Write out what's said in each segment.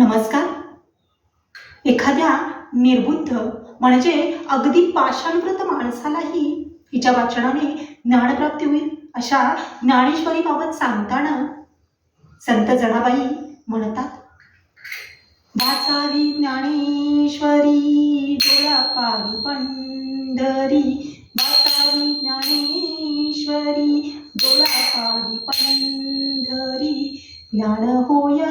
नमस्कार. एखाद्या निर्बुद्ध म्हणजे अगदी पाषाणकृत माणसालाही हिच्या वाचनाने ज्ञानप्राप्ती होईल अशा ज्ञानेश्वरीबाबत सांगताना संत जनाबाई म्हणतात वाचावी ज्ञानेश्वरी डोळा पावी पंढरी. वाचावी ज्ञानेश्वरी डोळा पावी पंढरी. ज्ञान होय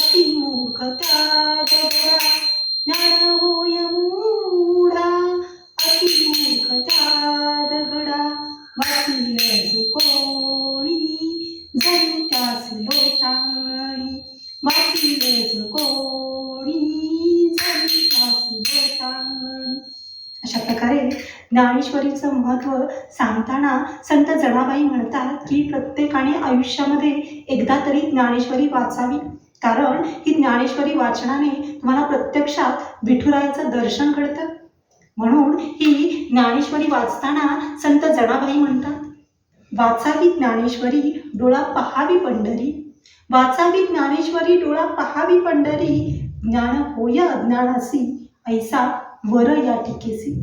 अति ज्ञान होय मूढा अति दगडा कोणी जण त्यास लोटांगणी कोणी त्यास लोटांगणी. अशा प्रकारे ज्ञानेश्वरीचं महत्त्व सांगताना संत जनाबाई म्हणतात की प्रत्येकाने आयुष्यामध्ये एकदा तरी ज्ञानेश्वरी वाचावी. कारण ही ज्ञानेश्वरी वाचनाने तुम्हाला प्रत्यक्षात विठुरायाचं दर्शन घडतं. म्हणून ही ज्ञानेश्वरी वाचताना संत जनाबाई म्हणतात वाचावी ज्ञानेश्वरी डोळा पहावी पंढरी. वाचावी ज्ञानेश्वरी डोळा पहावी पंढरी. ज्ञान होय अज्ञानासी ऐसा वर या टिकेसी.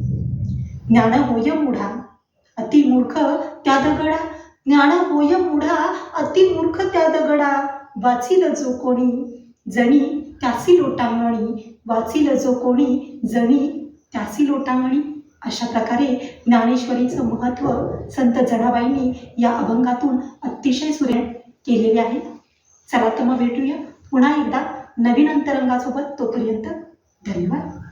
ज्ञान होय मुढा अति मूर्ख त्या दगडा ज्ञान होय मुढा अति मूर्ख त्या दगडा वाचील जो कोणी जणी त्यासी लोटांगणी वाचील जो कोणी जणी त्यासी लोटांगणी. अशा प्रकारे ज्ञानेश्वरीचं महत्त्व संत जनाबाईंनी या अभंगातून अतिशय सुरे केलेले आहे. चला तर मग भेटूया पुन्हा एकदा नवीन अंतरंगासोबत तोपर्यंत. धन्यवाद.